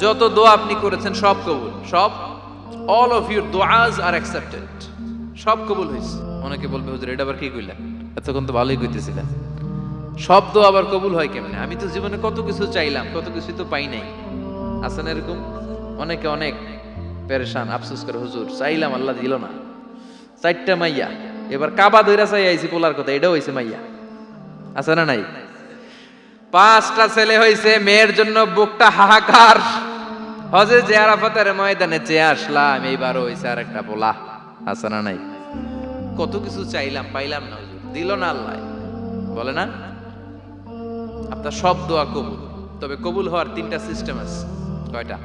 যত দোয়া আপনি করেছেন, সব কবুল। সব? অল অফ ইউর দোয়াজ আর অ্যাকসেপ্টেড সব কবুল হয়েছে। অনেকে বলবে, হুজুর, এটা আবার কি কইলা এতক্ষণ তো ভালোই কইতেছিলেন। সব দোয়া আবার কবুল হয় কেমনে? আমি তো জীবনে কত কিছু চাইলাম, কত কিছু তো পাই নাই। আছেন এরকম? অনেকে অনেক পেরেশান, আফসোস করে, হুজুর, চাইলাম, আল্লাহ দিল না। চারটা মাইয়া, এবার কাবা দইরা চাই আইছি পোলার কথা, এটাও হয়েছে মাইয়া। আছে না নাই? পাঁচটা ছেলে হয়েছে মেয়ের জন্য বুকটা হাহাকার। হজে যে আরাফাতের ময়দানে চেয়ে আসলাম, এইবারও হয়েছে আর একটা পোলা আছে না নাই? কত কিছু চাইলাম, পাইলাম না দিল না আল্লাহ। বলে না? আপনার সব দোয়া কবুল। তবে কবুল হওয়ার তিনটা সিস্টেম আছে। কয়টা?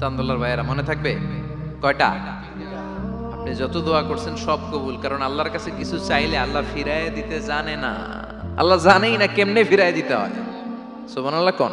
চান্দোল্লার ভাইয়েরা, মনে থাকবে? কয়টা? আপনি যত দোয়া করছেন সব কবুল, কারণ আল্লাহর কাছে কিছু চাইলে আল্লাহ ফিরায় দিতে জানে না। আল্লাহ জানেই না কেমনে ফিরায় দিতে হয়। সোমান আল্লাহ কোন?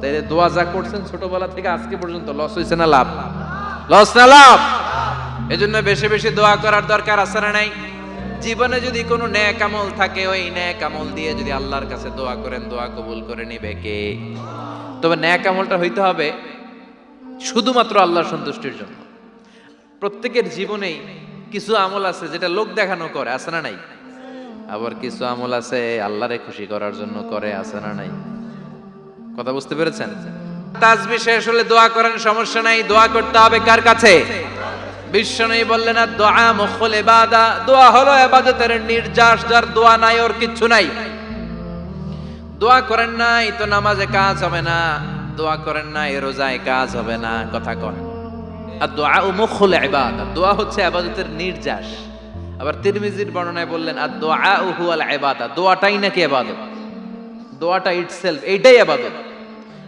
তাইলে দোয়া যা করছেন ছোটবেলা থেকে আজকে পর্যন্ত লস হয়েছে না লাভ? লস না লাভ? এজন্য বেশি বেশি দোয়া করার দরকার আছে না নাই? জীবনে যদি কোনো ন্যাক আমল থাকে, ওই ন্যাক আমল দিয়ে যদি আল্লাহর কাছে দোয়া করেন, দোয়া কবুল করে নিবে কে? তবে ন্যাক আমলটা হইতে হবে শুধুমাত্র আল্লাহর সন্তুষ্টির জন্য। প্রত্যেকের জীবনেই কিছু আমল আছে যেটা লোক দেখানো করে, আছে না নাই? আবার কিছু আমল আছে আল্লাহরে খুশি করার জন্য করে, আছে না নাই? কথা বুঝতে পেরেছেন? তাজবি শেষ হলে দোয়া করেন, সমস্যা নাই, দোয়া করতে হবে কার কাছে? বিশ্ব নেই বললেন আর দোয়া মুখল এবাদা দোয়া হলো এবাদতের নির্যাস, যার দোয়া নাই, ওর কিচ্ছু নাই। দোয়া করেন নাই, তো নামাজে কাজ হবে না। দোয়া করেন নাই, রোজায় কাজ হবে না, কথা কন। আর দোয়া ও মুখল এবাদা দোয়া হচ্ছে আবাদতের নির্যাস। আবার তিরমিজির বর্ণনায় বললেন আর দোয়া ও হুয়াল এবাদা দোয়াটাই নাকি এবাদত দোয়াটা ইটসেলফ এইটাই আবাদত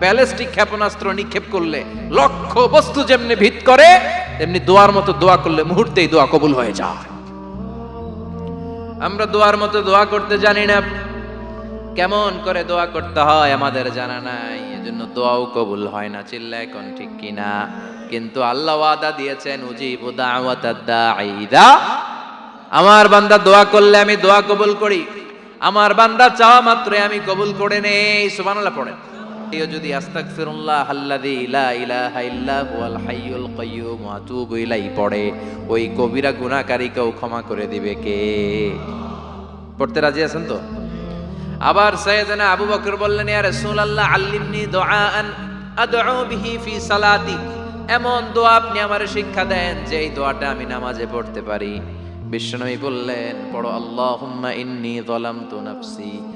ব্যালিস্টিক ক্ষেপণাস্ত্র নিক্ষেপ করলে লক্ষ্য বস্তু যেমনি ভিত করে, তেমনি দোয়ার মতো দোয়া করলে মুহূর্তেই দোয়া কবুল হয়ে যায়। আমরা দোয়ার মতো দোয়া করতে জানি না। কেমন করে দোয়া করতে হয় আমাদের জানা নাই। এজন্য দোয়াও কবুল হয় না চিল্লা এখন ঠিক কিনা। কিন্তু আল্লাহ ওয়াদা দিয়েছেন, উজিবু দাওয়াতাদ দাঈদা। আমার বান্দা দোয়া করলে আমি দোয়া কবুল করি। আমার বান্দা চাওয়া মাত্রই আমি কবুল করে নেই, সুবহানাল্লাহ পড়েন। কেউ যদি হুয়াল হাইয়ুল পড়ে, ওই কবিরা গুনাহকারীকেও ক্ষমা করে দিবে কে? পড়তে রাজি আছেন তো? আবার সাইয়েদনা আবু বকর বললেন, ইয়া রাসূলুল্লাহ, আল্লিমনি দুআআন আদউ বিহি ফি সালাতি এমন দোয়া আপনি আমারে শিক্ষা দেন যে এই দোয়াটা আমি নামাজে পড়তে পারি। বিশ্বনবী বললেন, পড়ো, আল্লাহুম্মা ইন্নী যালামতু নাফসি।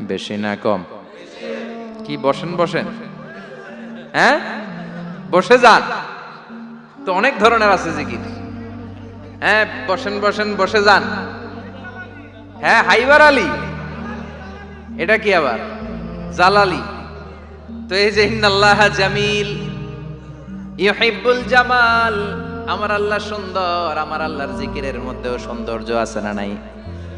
বেশি না কম? কি, বসেন বসেন। হ্যাঁ? বসে যান। তো অনেক ধরনের আছে জিকির। হ্যাঁ বসেন বসেন, বসে যান। হ্যাঁ হাইবার আলী। এটা কি আবার? জালালি তো এই যে, ইন্নাল্লাহ জামিল, ইউহিব্বুল জামাল। আমার আল্লাহ সুন্দর, আমার আল্লাহর জিকিরের মধ্যেও সৌন্দর্য আছে না নাই?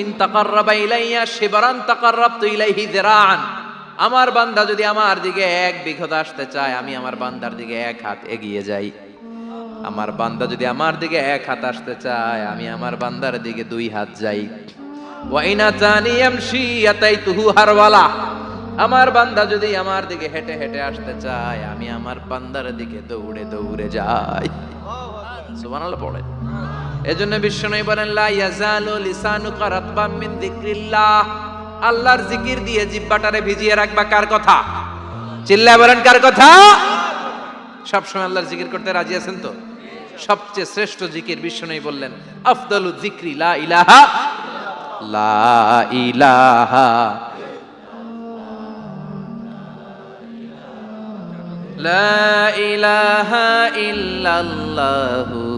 ইন তাকাররাবা ইলাইয়া শিবরান তাকাররাবতু ইলাইহি যিরাআন আমার বান্দা যদি আমার দিকে এক বিঘত আসতে চায় আমি আমার বান্দার দিকে এক হাত এগিয়ে যাই। আমার বান্দা যদি আমার দিকে এক হাত আসতে চায় আমি আমার বান্দার দিকে দুই হাত যাই। ওয়াইনা জানি এমসি আতাইতুহু হারওয়ালা আমার বান্দা যদি আমার দিকে হেঁটে হেঁটে আসতে চায় আমি আমার বান্দার দিকে দৌড়ে দৌড়ে যাই। সুবহানাল্লাহ পড়ে এজন্য বিশ্বনবী বলেন, লা ইয়াজালু লিসানুকা রাতবাম মিন আল্লাহর জিকির দিয়ে জিহ্বাটারে ভিজিয়ে রাখবা কার কথা? চিল্লায় বলেন, কার কথা? সবসময় আল্লাহর জিকির করতে রাজি আছেন তো? সবচেয়ে শ্রেষ্ঠ জিকির বিষ্ণুই বললেন, আফদালু জিক্রি লা ইলাহা লা ইলাহা। লা ইলাহা ইল্লাল্লাহু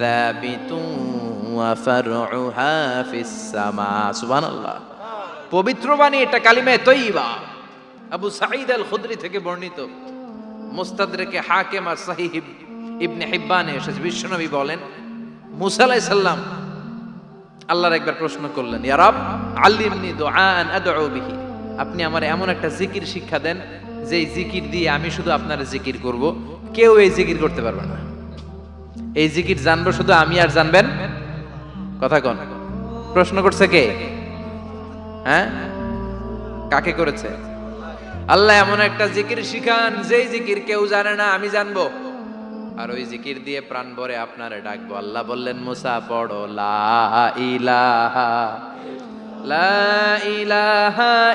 সাবিতুন ওয়া ফারউহা ফিস সামা। সুবহানাল্লাহ। পবিত্র বাণী এটা কালিমায়ে তৈয়বা। আবু সাঈদ আল খুদরি থেকে বর্ণিত। মুস্তাদরেকে হাকিম আর সাহিহ ইবনে হিব্বানে এসেছে। বিশ্বনবী বলেন, মুসা আলাইহিস সালাম আল্লাহর একবার প্রশ্ন করলেন, ইয়া রব, আল্লিমনি দুআন আদউ বিহি। আপনি আমার এমন একটা জিকির শিক্ষা দেন যে জিকির দিয়ে আমি শুধু আপনার জিকির করব। কেউ এই জিকির করতে পারবে না। এই জিকির জানব শুধু আমি আর জানবেন? কথা কন। প্রশ্ন করছে কে? হ্যাঁ? কাকে করেছে? আল্লাহ এমন একটা জিকির শিখান, যেই জিকির কেউ জানে না, আমি জানব। আর ওই জিকির দিয়ে প্রাণ ভরে আপনারে ডাকবো। আল্লাহ বললেন, মুসা, পড়ো, লা ইলাহা লা ইলাহা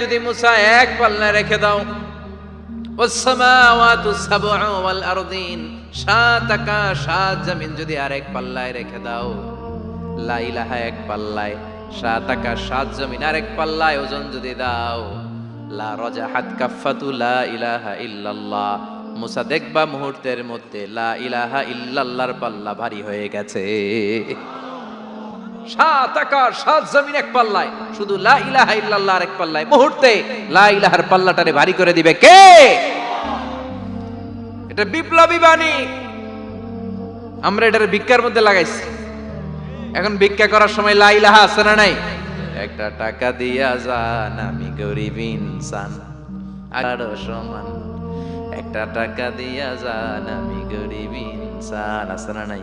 যদি মুসা এক পাল্লায় রেখে দাও। সাত আকাশ সাত জমিন যদি আরেক পাল্লায় রেখে দাও। লা ইলাহা এক পাল্লায় সাত আকাশ সাত জমিন আরেক পাল্লায় ওজন যদি দাও। লা রজাহাত কাফাতু লা ইলাহা ইল্লাল্লাহ। মুসা দেখবা মুহূর্তের মধ্যে লা ইলাহা ইল্লাল্লাহর পাল্লা ভারী হয়ে গেছে। সাত আকাশ সাত জমিন এক পাল্লায়। শুধু লা এক পাল্লায়। মুহূর্তে লা ইলাহার পাল্লাটারে ভারী করে দিবে কে? এটা বিপ্লবী বাণী। আমরা এটার ভিক্ষার মধ্যে লাগাইছি। এখন ভিক্ষা করার সময় লা ইলাহা আছে না নাই? একটা টাকা দিয়া যান, আমি গরিব ইনসান। আরও সমান। একটা টাকা দিয়া যান, আমি গরিব ইনসান। আছে না নাই?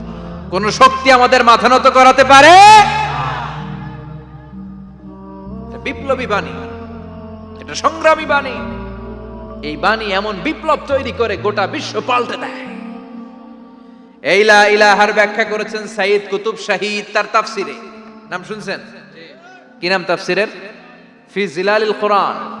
কোন শক্তি আমাদের মাথা নত করাতে পারে? বিপ্লবী বাণী। এটা সংগ্রামী বাণী। এই বাণী এমন বিপ্লব তৈরি করে গোটা বিশ্ব পাল্টে দেয়। এই লা ইলাহার ব্যাখ্যা করেছেন সাইদ কুতুব শাহিদ, তার তাফসিরে। নাম শুনছেন? কি নাম তাফসিরের? ফি জিলালিল কোরআন।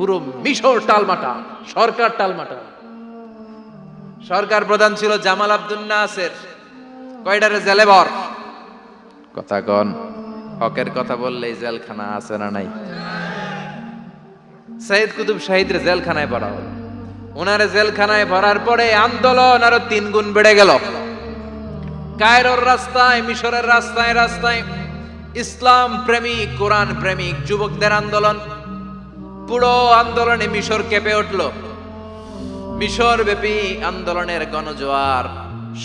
পুরো মিশর টালমাটা সরকার টালমাটা। সরকার প্রধান ছিল জামাল আব্দুল নাসের। কয়ডারে জেলেবর? কথা কন হকের কথা বললেই জেলখানা আছে না নাই? সাইদ কুতুব শাহিদের জেলখানায় ভরা হলো। ওনারে জেলখানায় ভরার পরে আন্দোলন আরও তিন গুণ বেড়ে গেল। কায়রোর রাস্তায় মিশরের রাস্তায় রাস্তায় ইসলাম প্রেমিক কোরআন প্রেমিক যুবকদের আন্দোলন। পুরো আন্দোলনে মিশর কেঁপে উঠল। মিশর ব্যাপী আন্দোলনের গণজোয়ার,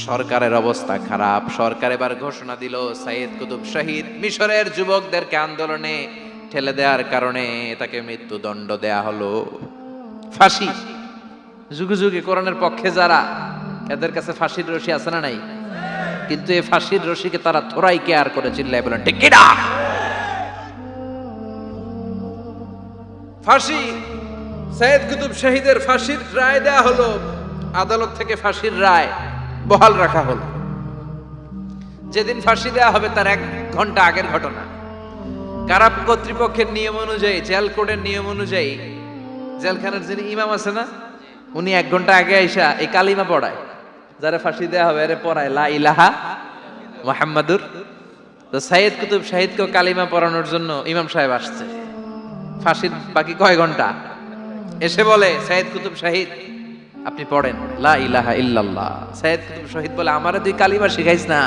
সরকারের অবস্থা খারাপ। সরকার এবার ঘোষণা দিল সাইদ কুতুব শহীদ মিশরের যুবকদেরকে আন্দোলনে ঠেলে দেওয়ার কারণে তাকে মৃত্যুদণ্ড দেয়া হলো। ফাঁসি। যুগে যুগে কোরআনের পক্ষে যারা, এদের কাছে ফাঁসির রশি আছে না নাই? কিন্তু এই ফাঁসির রশিকে তারা থোড়াই কেয়ার করে চিল্লাই বলেন, ঠিক কিনা ফাঁসি, সৈয়দ কুতুব শহীদের ফাঁসির রায় দেয়া হলো, আদালত থেকে ফাঁসির রায় বহাল রাখা হলো। যেদিন ফাঁসি দেয়া হবে তার এক ঘণ্টা আগের ঘটনা। কারা কর্তৃপক্ষের নিয়ম অনুযায়ী, জেল কোডের নিয়ম অনুযায়ী, জেলখানার যিনি ইমাম আছে না, উনি এক ঘণ্টা আগে আইসা এই কালিমা পড়ায়, যারা ফাঁসি দেয়া হবে আরে পড়ায়, লা ইলাহা মোহাম্মদুর তো সাইদ কুতুব শাহিদকে কালিমা পড়ানোর জন্য ইমাম সাহেব আসছে। ফাঁসির বাকি কয় ঘণ্টা? এসে বলে সাইদ কুতুব শাহিদ, আপনি পড়েন। লা ইলাহা ইল্লাল্লাহ। সাইদ কুতুব শহীদ বলে, আমারে তুই কালিমা শিখাইস না।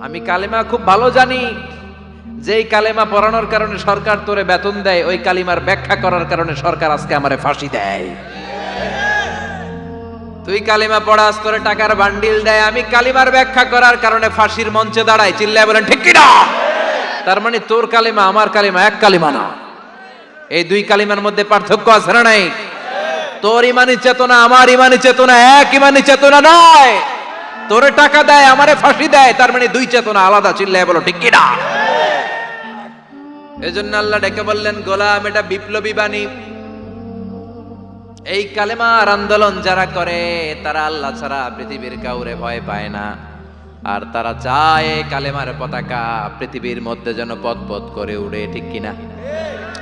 আমি কালিমা খুব ভালো জানি। যেই কালেমা পড়ানোর কারণে সরকার তোরে বেতন দেয়, ওই কালিমার ব্যাখ্যা করার কারণে সরকার আজকে আমারে ফাঁসি দেয়। তুই কালিমা পড়াস, তোরে টাকার বান্ডিল দেয়। আমি কালিমার ব্যাখ্যা করার কারণে ফাঁসির মঞ্চে দাঁড়াই। চিল্লায় বলেন, ঠিক কিনা তার মানে তোর কালিমা আমার কালিমা, এক কালিমা না। এই দুই কালিমার মধ্যে পার্থক্য আছে না নাই? তোর ইমানি চেতনা, আমার ইমানি চেতনা এক ইমানি চেতনা নয়। তোরে টাকা দেয়, আমারে ফাঁসি দেয়, তার মানে দুই চেতনা আলাদা, চিল্লায় বলো, ঠিক কিনা? এজন্য আল্লাহ ডেকে বললেন, গোলাম, এটা বিপ্লবী বাণী। এই কালেমার আন্দোলন যারা করে, তারা আল্লাহ ছাড়া পৃথিবীর কাউরে ভয় পায় না। আর তারা চায় কালেমার পতাকা পৃথিবীর মধ্যে যেন পথ পথ করে উড়ে, ঠিক কিনা?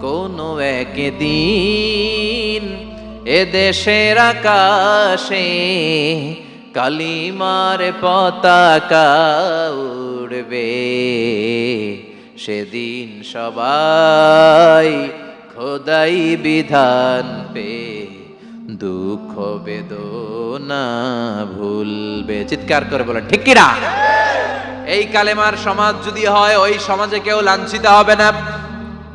কোনো একদিন এ দেশের আকাশে কালিমার পতাকা উড়বে। সেদিন সবাই খোদাই বিধান পে, দুঃখ বেদনা ভুলবে। চিৎকার করে বলেন, ঠিক কিনা? এই কালেমার সমাজ যদি হয়, ওই সমাজে কেউ লাঞ্ছিত হবে না।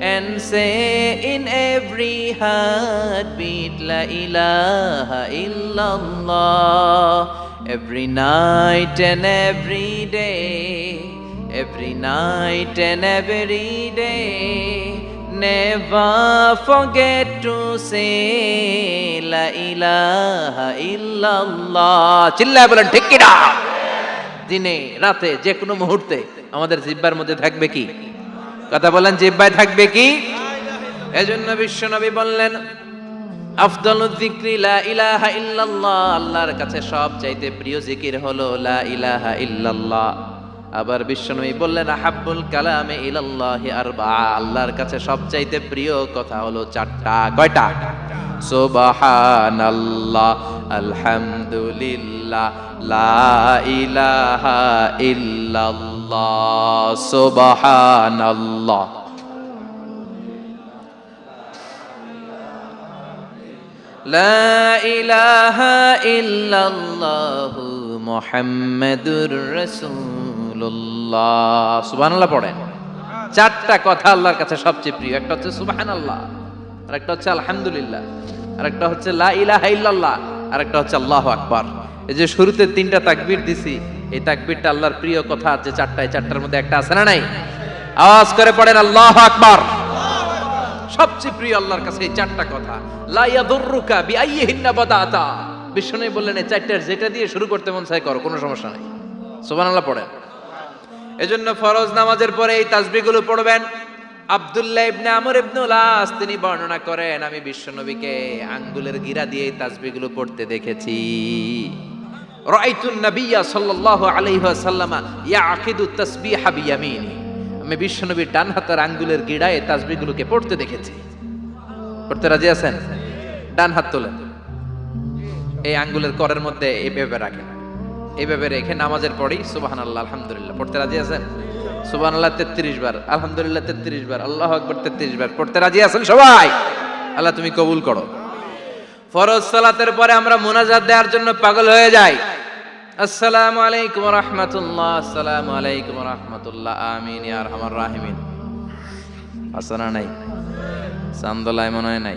and say in every heartbeat La ilaha illallah. Every night and every day, every night and every day. Never forget to say La ilaha illallah. চিল্লায় বলেন ঠিক কিনা দিনে রাতে যে কোনো মুহূর্তে আমাদের জিব্বার মধ্যে থাকবে কি কথা বলেন জিব্বায় থাকবে কি? এজন্য বিশ্বনবী বললেন, আফদল যিকরি লা ইলাহা ইল্লাল্লাহ। আল্লাহর কাছে সব চাইতে প্রিয় জিকির হলো লা ইলাহা ইল্লাল্লাহ। আবার বিশ্বনবী বললেন, আহাব্বুল কালামে ইলাল্লাহি আরবা আল্লাহর কাছে সব চাইতে প্রিয় কথা হলো চারটা, কয়টা? সুবহানাল্লাহ, আলহামদুলিল্লাহ, লা ইলাহা ইল্লাল্লাহ। সুবহানাল্লাহ لا إله إلا الله محمد رسول الله سبحان الله পড়েন চারটা কথা আল্লাহর কাছে সবচেয়ে প্রিয় একটা হচ্ছে সুবহান আল্লাহ আর একটা হচ্ছে আলহামদুলিল্লাহ আর একটা হচ্ছে লা ইলাহা ইল্লাল্লাহ আর একটা হচ্ছে আল্লাহ আকবার এই যে শুরুতে তিনটা তাকবির দিছি, এই তাকবিরটা আল্লাহর প্রিয় কথা যে চারটায়, চারটার মধ্যে একটা আছে না নাই? আওয়াজ করে পড়েন, আল্লাহ আকবার। সবচেয়ে প্রিয় আল্লাহর কাছে এই চারটা কথা। লা ইয়াদুররুকা বিআইয়িহিন্না বাদাতা। বিষ্ণু বললেন, এই চারটার যেটা দিয়ে শুরু করতে মন চাই করো, কোনো সমস্যা নাই। সুবহানাল্লাহ পড়েন। এজন্য ফরজ নামাজের পরে এই তাসবিহগুলো পড়বেন। আব্দুল্লাহ ইবনে আমর ইবনে উলাস, তিনি বর্ণনা করেন, আমি বিশ্বনবীকে আঙ্গুলের গিরা দিয়ে এই তাসবিহগুলো পড়তে দেখেছি। রাআইতুন নাবিয়্যা সাল্লাল্লাহু আলাইহি ওয়াসাল্লামা ইয়াকিদু তাসবিহা বিয়ামিনি। আমি বিশ্বনবীর ডান হাতের আঙ্গুলের গিড়ায় তাসবিহগুলোকে পড়তে দেখেছি। পড়তে রাজি আছেন? ডান হাত তোলেন। এই আঙ্গুলের করের মধ্যে এইভাবে রাখেন। এইভাবে রেখে নামাজের পরেই সুবাহান আল্লাহ আলহামদুলিল্লাহ। পড়তে রাজি আছেন? সুবান আল্লাহ তেত্রিশ বার। আলহামদুলিল্লাহ, তেত্রিশ বার। আল্লাহ আকবর, তেত্রিশ বার। পড়তে রাজি আছেন সবাই? আল্লাহ তুমি কবুল করো। ফরজ সালাতের পরে আমরা মোনাজাত দেওয়ার জন্য পাগল হয়ে যাই। আসসালামু আলাইকুম রহমতুল্লাহ, আসসালামু আলাইকুম রহমতুল্লাহ, আমিন ইয়ার আমার রাহিমিন। আসানা মনে হয় নাই।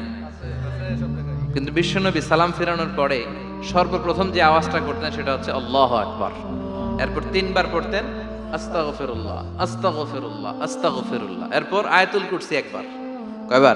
কিন্তু বিশ্বনবী সালাম ফেরানোর পরে সর্বপ্রথম যে আওয়াজটা করতেন সেটা হচ্ছে আল্লাহ আকবার। এরপর তিনবার পড়তেন, আস্তাগফিরুল্লাহ আস্তাগফিরুল্লাহ আস্তাগফিরুল্লাহ। এরপর আয়াতুল কুরসি একবার। কয়বার?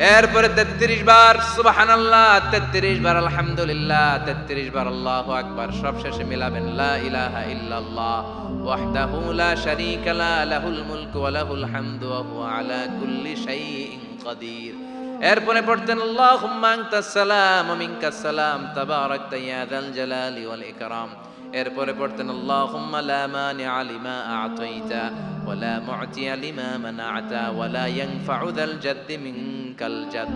এরপরে তেত্রিশ বার, সুবহানাল্লাহ, তেত্রিশ বার, আলহামদুলিল্লাহ, তেত্রিশ বার, আল্লাহ আকবার, সব শেষে মিলাবেন, লা ইলাহা ইল্লাল্লাহ, ওয়াহদাহু লা শারীকা লা, লাহুল মুলকু ওয়া লাহুল হামদু, ওয়া হুয়া আলা কুল্লি শাইইন কাদির। এরপরে পড়তেন, আল্লাহুম্মা আনতাস সালাম ওয়া মিনকাস সালাম, তাবারাকতা ইয়া যাল জালালি ওয়াল ইকরাম। এরপরে পড়তেন, আল্লাহুম্মা লা মানিআ লিমা আ'তাইতা ওয়া লা মু'তিয়া লিমা মানা'তা ওয়া লা ইয়ানফা'ু যাল জাদ্দি মিনকাল জাদ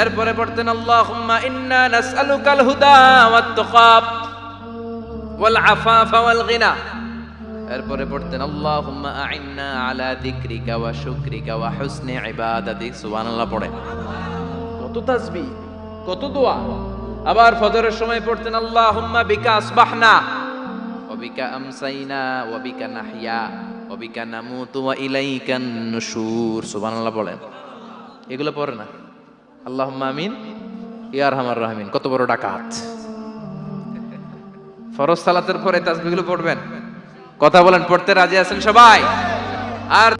এরপরে পড়তেন, আল্লাহুম্মা ইন্না নাসআলুকাল হুদা ওয়াত তুকা ওয়াল আফাফা ওয়াল গিনা। এরপরে পড়তেন, আল্লাহুম্মা আ'ইন্না আলা যিকরিকা ওয়া শুকরিকা ওয়া হুসনি ইবাদাতিক সুবহানাল্লাহ পড়েন। কত তাসবিহ কত দোয়া। আবার ফজরের সময় পড়তেন, আল্লাহুম্মা বিকা আসবাহনা। ওয়াবিকা আমসাইনা ওয়াবিকা নাহইয়া। ওয়াবিকা নামুতু ওয়া ইলাইকান নুশুর। সুবহানাল্লাহ বলেন এগুলো পড়ে না। আল্লাহুম্মা আমিন। ইয়া আরহামার রাহিমিন। কত বড় ডাকাত। ফরজ সালাতের পরে তাসবিহগুলো পড়বেন। কথা বলেন পড়তে রাজি আছেন সবাই? আর